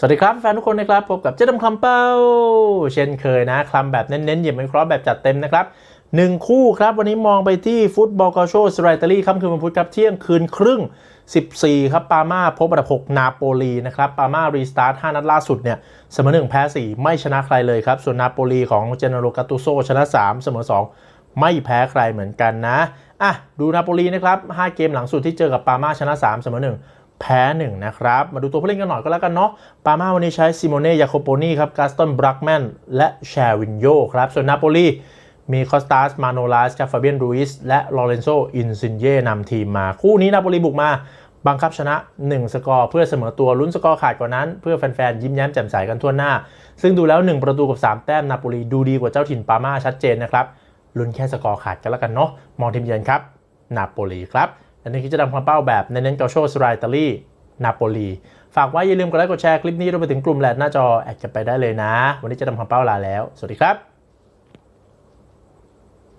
สวัสดีครับแฟนทุกคนนะครับพบกับเจ๊ดำคำเป้า เช่นเคยนะคลำแบบเน้นๆเหยียบเป็นครอสแบบจัดเต็มนะครับหนึ่งคู่ครับ วันนี้มองไปที่ฟุตบอลกาโชสไรตาลีค่ำคืนวันพุธครับเที่ยงคืนครึ่ง 14 ครับ ปาม่าพบอันดับ6นาโปลีนะครับ ปาม่ารีสตาร์ท 5 นัดล่าสุดเนี่ยเสมอ1แพ้4 ไม่ชนะใครเลยครับ ส่วนนาโปลีของเจเนโรกาตุโซชนะ 3 เสมอ 2 ไม่แพ้ใครเหมือนกันนะอะดูนาโปลีนะครับ 5 เกมหลังสุดที่เจอกับปาม่าชนะ 3 เสมอ1 แพ้1นะครับ มาดูตัวผู้เล่นกันหน่อยก็แล้วกันเนาะ ปาม่าวันนี้ใช้ซิโมเน่ ยาโคโปนี่ครับ กาสตัน บรักแมน และแชวินโยครับ ส่วนนาโปลีมีคอสตาส มาโนลาสครับฟาเบียน รูอิส และลอเรนโซ อินซินเย่นำทีมมา คู่นี้นาโปลีบุกมา บังคับชนะ 1 สกอร์ เพื่อเสมอตัวลุ้นสกอร์ขาดกว่านั้น เพื่อแฟนๆ ยิ้มแย้มแจ่มใสกันทั่วหน้า ซึ่งดูแล้ว 1 ประตูกับ 3 แต้ม นาโปลีดูดีกว่าเจ้าถิ่นปาม่าชัดเจนนะครับ ลุ้นแค่สกอร์ขาดกันแล้วกันเนาะ มองทีมเยือนครับ นาโปลีครับ อันนี้คือจะดำความเป้าแบบเน้นๆกาโชสไรตาลีนาโปลี ฝากไว้อย่าลืมกดไลค์กดแชร์คลิปนี้รวมไปถึงกลุ่มแลดหน้าจอแอดกันไปได้เลยนะ วันนี้จะดำความเป้าลาแล้ว สวัสดีครับ